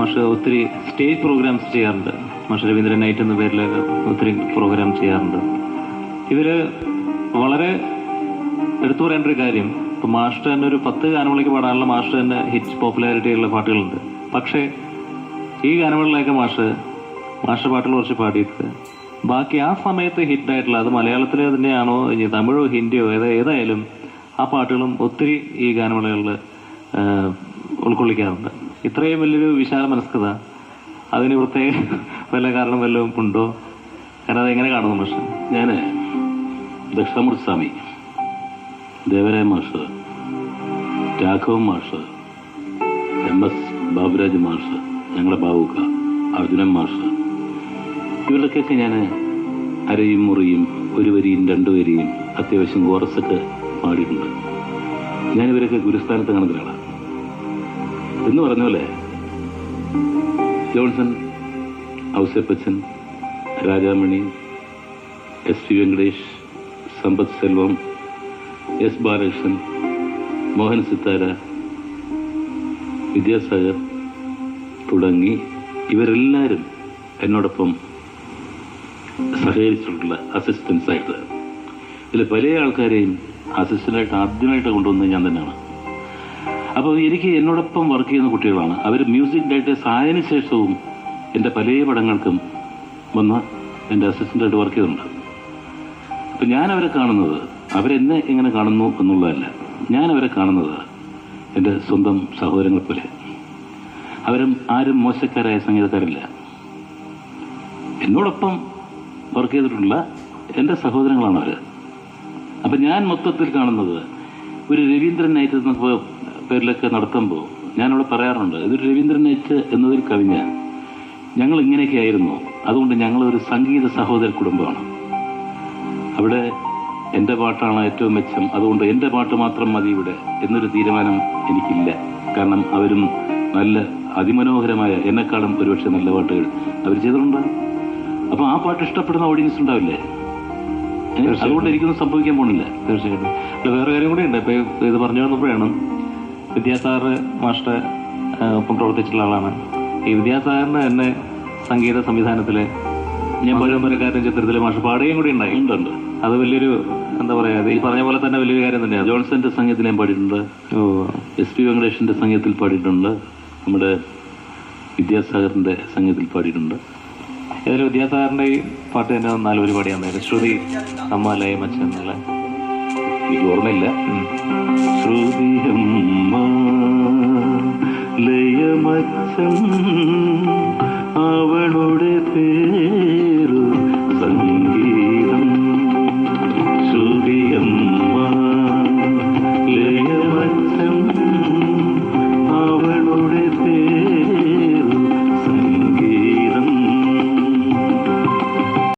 മാഷ് ഒത്തിരി stage programmes ചെയ്യാറുണ്ട്. മാഷ് രവീന്ദ്രൻ നൈറ്റ് എന്ന പേരിൽ ഒത്തിരി പ്രോഗ്രാം ചെയ്യാറുണ്ട്. ഇവർ വളരെ എടുത്തു പറയേണ്ട ഒരു കാര്യം ഇപ്പം മാസ്റ്റർ തന്നെ ഒരു പത്ത് ഗാനങ്ങളിലേക്ക് പാടാനുള്ള മാസ്റ്റർ തന്നെ ഹിറ്റ് പോപ്പുലാരിറ്റി ഉള്ള പാട്ടുകളുണ്ട്. പക്ഷേ ഈ ഗാനങ്ങളിലൊക്കെ മാഷ് മാഷ പാട്ടുകൾ കുറച്ച് പാടിയിട്ട് ബാക്കി ആ സമയത്ത് ഹിറ്റായിട്ടുള്ള അത് മലയാളത്തിലെ തന്നെയാണോ ഇനി തമിഴോ ഹിന്ദിയോ ഏതോ ഏതായാലും ആ പാട്ടുകളും ഒത്തിരി ഈ ഗാനമേളകളിൽ ഉൾക്കൊള്ളിക്കാറുണ്ട്. ഇത്രയും വലിയൊരു വിശാല മനസ്കത അതിന് പ്രത്യേക വല്ല കാരണം വല്ലതും ഉണ്ടോ? കാരണം അതെങ്ങനെ കാണുന്നു മാഷ് ഞാൻ ദക്ഷിണമൂർത്തി സ്വാമി ദേവരായ മാഷ് രാഘവൻ മാഷ് എം എസ് ബാബുരാജ് മാഷ് ഞങ്ങളുടെ ബാബുക്ക അർജുനൻ മാഷ്. ഇവരുടെയൊക്കെ ഞാൻ അരയും മുറിയും ഒരു വരിയും രണ്ടു വരിയും അത്യാവശ്യം കോറസൊക്കെ പാടിയിട്ടുണ്ട്. ഞാനിവരൊക്കെ ഗുരുസ്ഥാനത്ത് ഗുരുസ്ഥാനത്ത് കാണുന്നൊരാളാണ് എന്ന് പറഞ്ഞ പോലെ Johnson Ouseppachan Rajamani S P Venkatesh Sampath Selvam S Balakrishnan Mohan Sithara Vidyasagar തുടങ്ങി ഇവരെല്ലാവരും എന്നോടൊപ്പം സഹകരിച്ചിട്ടുള്ള അസിസ്റ്റൻസ് ആയിട്ട്. ഇതിൽ പല ആൾക്കാരെയും അസിസ്റ്റന്റായിട്ട് ആദ്യമായിട്ട് കൊണ്ടുവന്നത് ഞാൻ തന്നെയാണ്. അപ്പോൾ എനിക്ക് എന്നോടൊപ്പം വർക്ക് ചെയ്യുന്ന കുട്ടികളാണ്. അവർ മ്യൂസിക് ഡയറക്ടേഴ്സ് ആയതിനു ശേഷവും എന്റെ പല പടങ്ങൾക്കും വന്ന് എന്റെ അസിസ്റ്റന്റായിട്ട് വർക്ക് ചെയ്തിട്ടുണ്ട്. അപ്പം ഞാൻ അവരെ കാണുന്നത് അവരെന്നെ എങ്ങനെ കാണുന്നു എന്നുള്ളതല്ല. ഞാൻ അവരെ കാണുന്നത് എന്റെ സ്വന്തം സഹോദരങ്ങൾ പോലെ. അവരും ആരും മോശക്കാരായ സംഗീതക്കാരല്ല. എന്നോടൊപ്പം വർക്ക് ചെയ്തിട്ടുള്ള എന്റെ സഹോദരങ്ങളാണ് അവർ അപ്പം ഞാൻ മൊത്തത്തിൽ കാണുന്നത് ഒരു എന്ന പേ- പേരിലൊക്കെ നടത്തുമ്പോൾ ഞാനവിടെ പറയാറുണ്ട് ഇതൊരു രവീന്ദ്രനേറ്റ് എന്നതിൽ കവിഞ്ഞ ഞങ്ങൾ ഇങ്ങനെയൊക്കെ ആയിരുന്നു. അതുകൊണ്ട് ഞങ്ങളൊരു സംഗീത സഹോദര കുടുംബമാണ്. അവിടെ എന്റെ പാട്ടാണ് ഏറ്റവും മെച്ചം. അതുകൊണ്ട് എന്റെ പാട്ട് മാത്രം മതി ഇവിടെ എന്നൊരു തീരുമാനം എനിക്കില്ല. കാരണം അവരും നല്ല അതിമനോഹരമായ എന്നെക്കാളും ഒരുപക്ഷെ നല്ല പാട്ടുകൾ അവർ ചെയ്തിട്ടുണ്ട് അപ്പം ആ പാട്ട് ഇഷ്ടപ്പെടുന്ന ഓഡിയൻസ് ഉണ്ടാവില്ലേ? അതുകൊണ്ട് എനിക്കൊന്നും സംഭവിക്കാൻ പോണില്ല തീർച്ചയായിട്ടും. വേറെ കാര്യം കൂടി ഉണ്ട്. ഇപ്പം ഇത് പറഞ്ഞു വന്നപ്പോഴാണ് വിദ്യാസാഗർ മാസ്റ്റർ ഒപ്പം പ്രവർത്തിച്ചിട്ടുള്ള ആളാണ്. ഈ വിദ്യാസാറിന്റെ തന്നെ സംഗീത സംവിധാനത്തിൽ ഞാൻ പഴംപരക്കാരൻ ചിത്രത്തിൽ മാഷ് പാടുകയും കൂടി ഉണ്ടായി. ഉണ്ടുണ്ട് അത് വലിയൊരു എന്താ പറയാ ഈ പറഞ്ഞ പോലെ തന്നെ വലിയൊരു കാര്യം തന്നെയാണ് ജോൺസന്റെ സംഗീതത്തിൽ ഞാൻ പാടിയിട്ടുണ്ട്. ഓ. എസ് പി വെങ്കടേഷിന്റെ സംഗീതത്തിൽ പാടിയിട്ടുണ്ട്. നമ്മുടെ വിദ്യാസാഗറിന്റെ സംഗീതത്തിൽ പാടിയിട്ടുണ്ട്. ഏതായാലും വിദ്യാസാഗറിന്റെ ഈ പാട്ട് തന്നെ നാല് പരിപാടിയാണ് ശ്രുതി അമ്മ അച്ഛൻ എന്നുള്ള. എനിക്ക് ഓർമ്മയില്ല. ശ്രുതിയമ്മ ലയമച്ചം